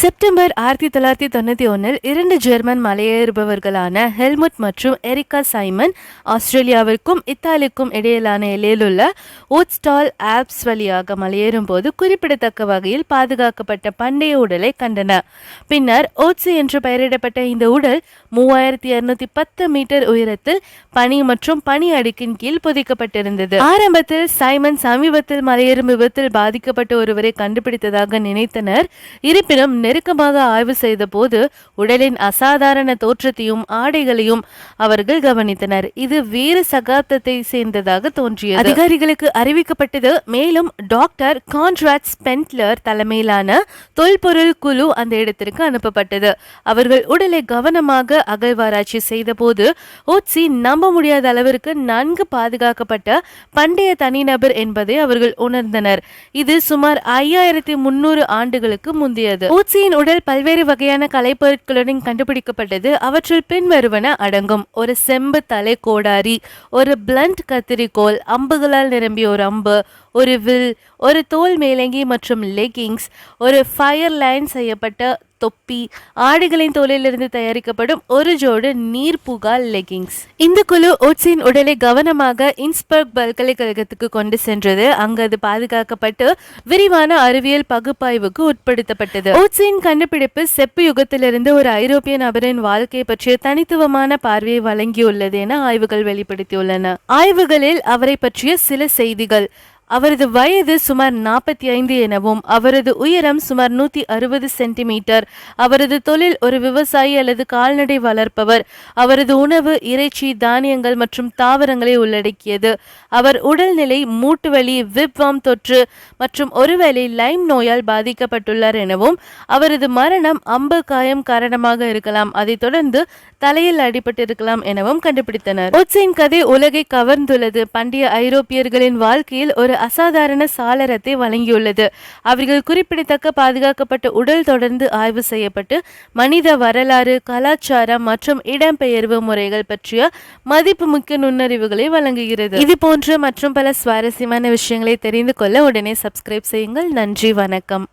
September ஆயிரத்தி தொள்ளாயிரத்தி தொண்ணூற்றி ஒன்றில் இரண்டு ஜெர்மன் மலையேறுபவர்களான ஹெல்முட் மற்றும் எரிகா சைமன் ஆஸ்திரேலியாவிற்கும் இத்தாலிக்கும் இடையிலான எல்லையிலுள்ள ஓட்ஸ்டால் ஆப்ஸ் வழியாக மலையேறும் போது குறிப்பிடத்தக்க வகையில் பாதுகாக்கப்பட்ட பண்டைய உடலை கண்டன. பின்னர் ஓட்ஸு என்று பெயரிடப்பட்ட இந்த உடல் மூவாயிரத்தி இருநூத்தி பத்து மீட்டர் உயரத்தில் பனி மற்றும் பனி அடுக்கின் கீழ் புதைக்கப்பட்டிருந்தது. ஆரம்பத்தில் சைமன் சமீபத்தில் மலையேறும் விபத்தில் பாதிக்கப்பட்ட ஒருவரை கண்டுபிடித்ததாக நினைத்தனர். இருப்பினும் நெருக்கமாக ஆய்வு செய்த போது உடலின் அசாதாரண தோற்றத்தையும் ஆடைகளையும் அவர்கள் கவனித்தனர். இது வேறு சகாப்தத்தை சேர்ந்ததாக தோன்றியது. அதிகாரிகளுக்கு அறிவிக்கப்பட்டது மேலும் டாக்டர் கான்ட்ராட் ஸ்பென்ட்லர் தலைமையிலான தொல்பொருள் குழு அந்த இடத்திற்கு அனுப்பப்பட்டது. அவர்கள் உடலை கவனமாக அகழ்வாராய்ச்சி செய்தபோது ஓட்சி நம்ப முடியாத அளவிற்கு நன்கு பாதுகாக்கப்பட்ட பண்டைய தனிநபர் என்பதை அவர்கள் உணர்ந்தனர். இது சுமார் ஐயாயிரத்தி முன்னூறு ஆண்டுகளுக்கு முந்தையது. ஓட்சியின் உடல் பல்வேறு வகையான கலைப்பொருட்களுடன் கண்டுபிடிக்கப்பட்டது. அவற்றில் பின்வருவன அடங்கும். ஒரு செம்பு தலை கோடாரி ஒரு பிளண்ட் கத்திரிக்கோல் அம்புகளால் நிரம்பிய ஒரு அம்பு ஒரு வில் ஒரு தோல் மேலங்கி மற்றும் லெகிங்ஸ் ஒரு ஃபயர் லைன் செய்யப்பட்ட தொப்பி ஆடுகளின் தோலிலிருந்து தயாரிக்கப்படும் ஒரு ஜோடு நீர்புகா லெகிங்ஸ் இந்த குழு ஓட்ஸின் உடலை கவனமாக இன்ஸ்பர்க் பல்கலைக்கழகத்துக்கு கொண்டு சென்றது. அங்கு அது பாதுகாக்கப்பட்டு விரிவான அறிவியல் பகுப்பாய்வுக்கு உட்படுத்தப்பட்டது. ஓட்ஸின் கண்டுபிடிப்பு செப்பு யுகத்திலிருந்து ஒரு ஐரோப்பிய நபரின் வாழ்க்கை பற்றிய தனித்துவமான பார்வையை வழங்கியுள்ளது என ஆய்வுகள் வெளிப்படுத்தியுள்ளன. ஆய்வுகளில் அவரை பற்றிய சில செய்திகள். அவரது வயது சுமார் நாற்பத்தி ஐந்து எனவும் அவரது உயரம் சுமார் நூற்றி அறுபது சென்டிமீட்டர். அவரது தொழில் ஒரு விவசாயி அல்லது கால்நடை வளர்ப்பவர். அவரது உணவு இறைச்சி தானியங்கள் மற்றும் தாவரங்களை உள்ளடக்கியது. அவர் உடல்நிலை மூட்டுவலி விப்வாம் தொற்று மற்றும் ஒருவேளை லைம் நோயால் பாதிக்கப்பட்டுள்ளார் எனவும் அவரது மரணம் அம்பு காயம் காரணமாக இருக்கலாம். அதைத் தொடர்ந்து தலையில் அடிபட்டிருக்கலாம் எனவும் கண்டுபிடித்தனர். ஓட்ஸின் கதை உலகை கவர்ந்துள்ளது. பண்டைய ஐரோப்பியர்களின் வாழ்க்கையில் ஒரு அசாதாரண சாளரத்தை வழங்கியுள்ளது. அவர்கள் குறிப்பிடத்தக்க பாதுகாக்கப்பட்ட உடல் தொடர்ந்து ஆய்வு செய்யப்பட்டு மனித வரலாறு கலாச்சாரம் மற்றும் இடம்பெயர்வு முறைகள் பற்றிய மதிப்புமிக்க நுண்ணறிவுகளை வழங்குகிறது. இது போன்ற மற்றும் பல சுவாரஸ்யமான விஷயங்களை தெரிந்து கொள்ள உடனே சப்ஸ்கிரைப் செய்யுங்கள். நன்றி வணக்கம்.